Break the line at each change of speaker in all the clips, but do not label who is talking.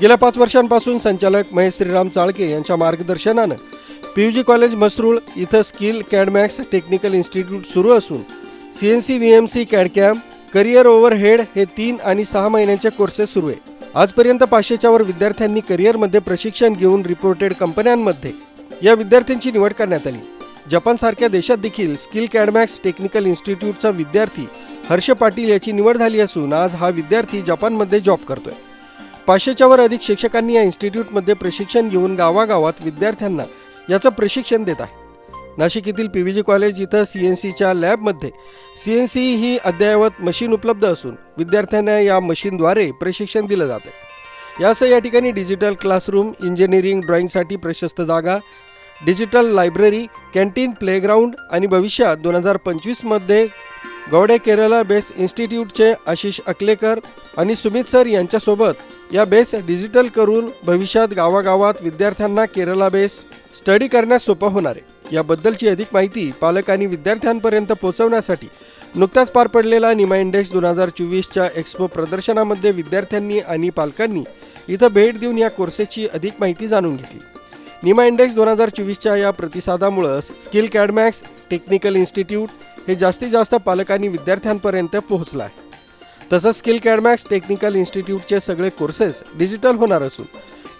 गेल्या पाच वर्षांपासून संचालक महेश श्रीराम चाळके यांच्या मार्गदर्शनानं पी जी कॉलेज मसरूळ इथं स्किल कॅडमॅक्स टेक्निकल इन्स्टिट्यूट सुरू असून C N C V M C CAD CAM career overhead हे तीन आणि सहा महिन्यांचे कोर्सेस सुरू आहे. आजपर्यंत पाचशेच्या वर विद्यार्थ्यांनी करिअरमध्ये प्रशिक्षण घेऊन रिपोर्टेड कंपन्यांमध्ये या विद्यार्थ्यांची निवड करण्यात आली. जपानसारख्या देशात देखील स्किल कॅडमॅक्स टेक्निकल इन्स्टिट्यूटचा विद्यार्थी हर्ष पाटील याची निवड झाली असून आज हा विद्यार्थी जपानमध्ये जॉब करतोय. पाचशेच्या वर अधिक शिक्षकांनी या इन्स्टिट्यूटमध्ये प्रशिक्षण घेऊन गावागावात विद्यार्थ्यांना याचं प्रशिक्षण देत आहे. नाशिक येथील पी व्ही जी कॉलेज इथं सी एन सीच्या लॅबमध्ये सी एन सी ही अद्ययावत मशीन उपलब्ध असून विद्यार्थ्यांना या मशीनद्वारे प्रशिक्षण दिलं जातं यासह या ठिकाणी डिजिटल क्लासरूम इंजिनिअरिंग ड्रॉइंगसाठी प्रशस्त जागा डिजिटल लायब्ररी कॅन्टीन प्लेग्राऊंड आणि भविष्यात दोन हजार पंचवीसमध्ये गौडे केरला बेस इन्स्टिट्यूटचे आशिष अकलेकर आणि सुमित सर यांच्यासोबत या बेस डिजिटल करून भविष्यात गावागावात विद्यार्थ्यांना केरला बेस स्टडी करण्यास सोपं होणार आहे. याबद्दलची अधिक माहिती पालक आणि विद्यार्थ्यांपर्यंत पोहोचवण्यासाठी नुकताच पार पडलेला निमा इंडेक्स दोन हजार चोवीसच्या एक्स्पो प्रदर्शनामध्ये विद्यार्थ्यांनी आणि पालकांनी इथं भेट देऊन या कोर्सेसची अधिक माहिती जाणून घेतली. निमा इंडेक्स दोन हजार चोवीसच्या या प्रतिसादामुळं स्किल कॅडमॅक्स टेक्निकल इन्स्टिट्यूट हे जास्तीत जास्त पालक आणि विद्यार्थ्यांपर्यंत पोहोचलं आहे. तसंच स्किल कॅडमॅक्स टेक्निकल इन्स्टिट्यूटचे सगळे कोर्सेस डिजिटल होणार असून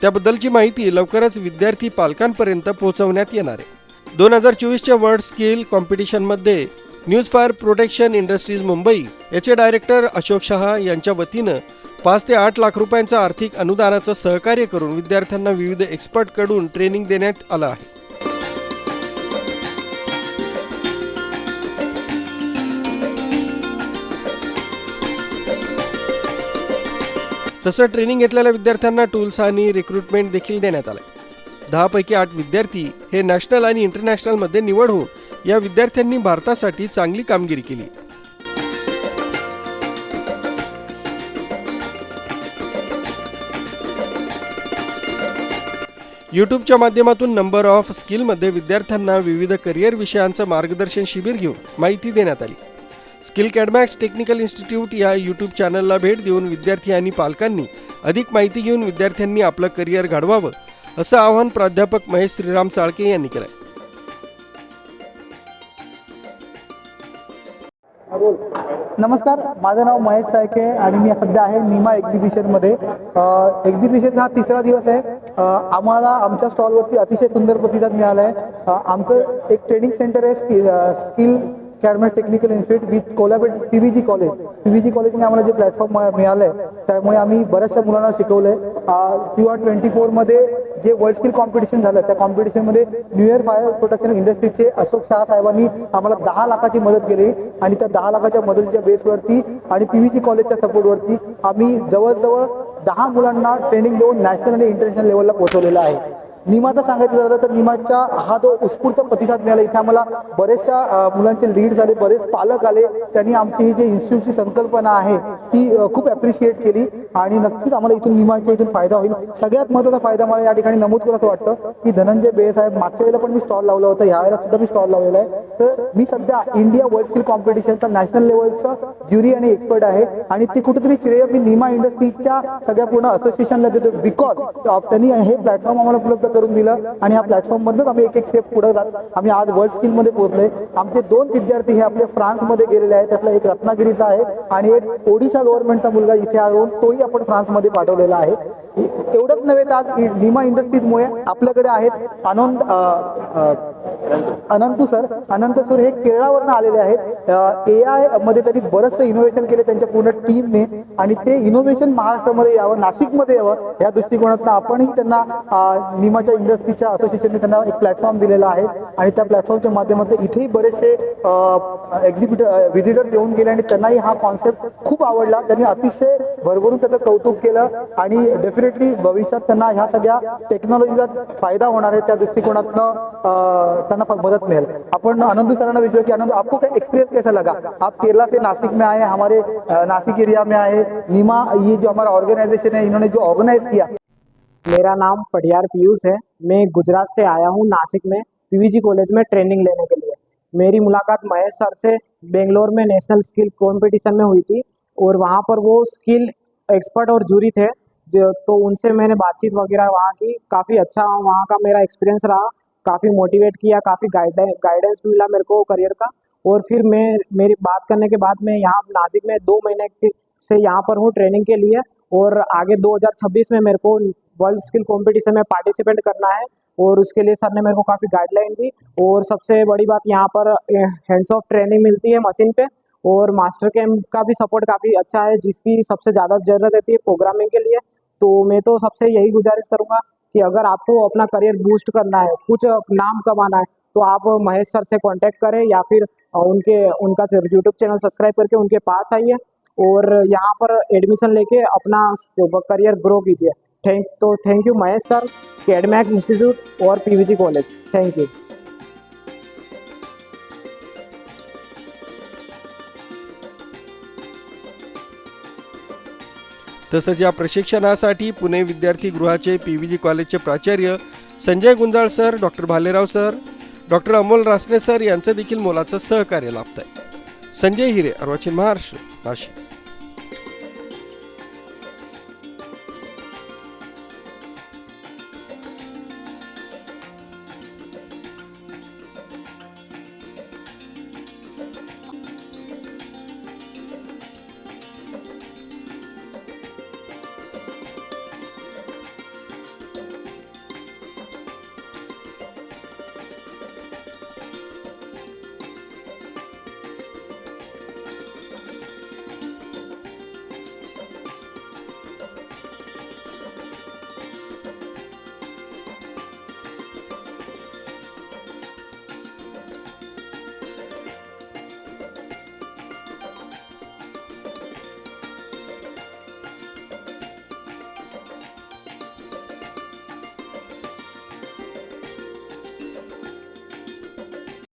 त्याबद्दलची माहिती लवकरच विद्यार्थी पालकांपर्यंत पोहोचवण्यात येणार आहे. दोन हजार चोवीसच्या वर्ल्ड स्किल कॉम्पिटिशनमध्ये news fire protection industries Mumbai याचे डायरेक्टर अशोक शहा यांच्या वतीनं पाच ते आठ लाख रुपयांचं आर्थिक अनुदानाचं सहकार्य करून विद्यार्थ्यांना विविध एक्सपर्टकडून ट्रेनिंग देण्यात आलं आहे. तसं ट्रेनिंग घेतलेल्या विद्यार्थ्यांना टूल्स आणि रिक्रुटमेंट देखील देण्यात आलं दहापैकी आठ विद्यार्थी हे नॅशनल आणि इंटरनॅशनलमध्ये निवड होऊन या विद्यार्थ्यांनी भारतासाठी चांगली कामगिरी केली. यूट्यूबच्या माध्यमातून नंबर ऑफ स्किलमध्ये विद्यार्थ्यांना विविध करिअर विषयांचं मार्गदर्शन शिबिर घेऊन माहिती देण्यात आली. स्किल कॅडमॅक्स टेक्निकल इन्स्टिट्यूट या यूट्यूब चॅनलला भेट देऊन विद्यार्थी आणि पालकांनी अधिक माहिती घेऊन विद्यार्थ्यांनी आपलं करिअर घडवावं असं आवाहन प्राध्यापक महेश श्रीराम चाळके यांनी केलं
नमस्कार माझं नाव महेश सायके आणि मी सध्या आहे निमा एक्झिबिशनमध्ये. एक्झिबिशनचा हा तिसरा दिवस आहे. आम्हाला आमच्या स्टॉलवरती अतिशय सुंदर प्रतिसाद मिळाला आहे आमचं एक ट्रेनिंग सेंटर आहे skill skill Cadmat technical institute with collaborate P V G college. P V G कॉलेजने आम्हाला जे प्लॅटफॉर्म मिळालं आहे त्यामुळे आम्ही बऱ्याचशा मुलांना शिकवलं आहे क्यू आर ट्वेंटी फोरमध्ये जे वर्ल्ड स्किल कॉम्पिटिशन झालं त्या कॉम्पिटिशनमध्ये न्यू इयर फायर प्रोटेक्शन इंडस्ट्रीचे अशोक शहा साहेबांनी आम्हाला दहा लाखाची मदत केली आणि त्या दहा लाखाच्या मदतीच्या बेसवरती आणि पी व्ही जी कॉलेजच्या सपोर्टवरती आम्ही जवळजवळ दहा मुलांना ट्रेनिंग देऊन नॅशनल आणि इंटरनॅशनल लेवलला पोहोचवलेलं आहे. निमाचं सांगायचं झालं तर निमाच्या हा जो उत्स्फूर्त प्रतिसाद मिळाला इथे आम्हाला बरेचशा मुलांचे लीड झाले बरेच पालक आले. त्यांनी आमची ही जी इन्स्टिट्यूटची संकल्पना आहे ती खूप ॲप्रिशिएट केली. आणि नक्कीच आम्हाला इथून निमाच्या इथून फायदा होईल. सगळ्यात महत्त्वाचा फायदा मला या ठिकाणी नमूद करायचं वाटतं की धनंजय बेळे साहेब मागच्या वेळेला पण मी स्टॉल लावला होता. यावेळेला सुद्धा मी स्टॉल लावलेला आहे. तर मी सध्या इंडिया वर्ल्ड स्किल कॉम्पिटिशनचा नॅशनल लेवलचा ज्युरी आणि एक्सपर्ट आहे. आणि ते कुठेतरी श्रेय मी निमा इंडस्ट्रीच्या सगळ्या पूर्ण असोसिएशनला देतो बिकॉज त्यांनी हे प्लॅटफॉर्म आम्हाला उपलब्ध करून दिलं. आणि या प्लॅटफॉर्ममधूनच आम्ही एक एक स्टेप पुढे जात. आम्ही आज वर्ल्ड स्किलमध्ये पोहोचले आमचे दोन विद्यार्थी हे आपले फ्रान्समध्ये गेलेले आहेत. त्यातला एक रत्नागिरीचा आहे आणि एक ओडिशा गव्हर्नमेंटचा मुलगा इथे येऊन तोही आपण फ्रान्समध्ये पाठवलेला आहे. एवढंच नव्हे तर आज निमा इंडस्ट्रीजमुळे आपल्याकडे आहेत आनंद अ, अनंतू सर. अनंत सर हे केरळावरनं आलेले आहेत. ए आयमध्ये त्यांनी बरंचसं इनोव्हेशन केले त्यांच्या पूर्ण टीमने आणि ते इनोव्हेशन महाराष्ट्रामध्ये यावं नाशिकमध्ये यावं या दृष्टिकोनातून आपणही त्यांना निमाच्या इंडस्ट्रीच्या असोसिएशनने त्यांना एक प्लॅटफॉर्म दिलेला आहे. आणि त्या प्लॅटफॉर्मच्या माध्यमातून इथेही बरेचसे एक्झिबिटर व्हिजिटर्स येऊन गेले आणि त्यांनाही हा कॉन्सेप्ट खूप आवडला. त्यांनी अतिशय भरभरून त्याचं कौतुक केलं आणि डेफिनेटली भविष्यात त्यांना ह्या सगळ्या टेक्नॉलॉजीचा फ़ायदा होणार आहे त्या दृष्टिकोनातनं त्यांना मदत मिळेल. अपन आनंद सराना विचार कि, आनंद, आपको क्या एक्सपीरियंस कैसा लगा? आप केरला से नासिक में आए हमारे नासिक एरिया में आए नीमा, ये जो हमारा ऑर्गेनाइजेशन है, इन्होंने जो ऑर्गेनाइज किया।
मेरा नाम पटियार पीयूष है। मैं गुजरात से आया हूँ नासिक में पीवीजी कॉलेज में ट्रेनिंग लेने के लिए। मेरी मुलाकात महेश सर से बेंगलोर में नेशनल स्किल कंपटीशन में हुई थी और वहाँ पर वो स्किल एक्सपर्ट और जूरी थे, जो तो उनसे मैंने बातचीत वगैरह वहाँ की। काफ़ी अच्छा वहाँ का मेरा एक्सपीरियंस रहा, काफ़ी मोटिवेट किया, काफ़ी गाइडेंस गाइडेंस भी मिला मेरे को करियर का। और फिर मैं, मेरी बात करने के बाद मैं यहाँ नासिक में दो महीने से यहाँ पर हूँ ट्रेनिंग के लिए। और आगे 2026 में मेरे को वर्ल्ड स्किल कंपटीशन में पार्टिसिपेट करना है। और उसके लिए सर ने मेरे को काफ़ी गाइडलाइन दी। और सबसे बड़ी बात यहाँ पर हैंड्स ऑफ़ ट्रेनिंग मिलती है मशीन पे। और मास्टर कैम्प का भी सपोर्ट काफ़ी अच्छा है, जिसकी सबसे ज़्यादा ज़रूरत रहती है प्रोग्रामिंग के लिए। तो मैं तो सबसे यही गुजारिश करूँगा कि अगर आपको अपना करियर बूस्ट करना है, कुछ नाम कमाना है तो आप महेश सर से कांटेक्ट करें या फिर उनके, उनका यूट्यूब चैनल सब्सक्राइब करके उनके पास आइए और यहाँ पर एडमिशन लेके अपना करियर ग्रो कीजिए। थैंक तो thank you Mahesh sir Cadmax institute और पीवीजी कॉलेज थैंक यू
तसंच या प्रशिक्षणासाठी पुणे विद्यार्थी गृहाचे पी व्ही जी कॉलेजचे प्राचार्य Sanjay Gunjal sir doctor Bhalerao sir doctor Amol Rasane sir यांचं देखील मोलाचं सहकार्य लाभत आहे संजय हिरे अर्वाचीन महाराष्ट्र नाशिक.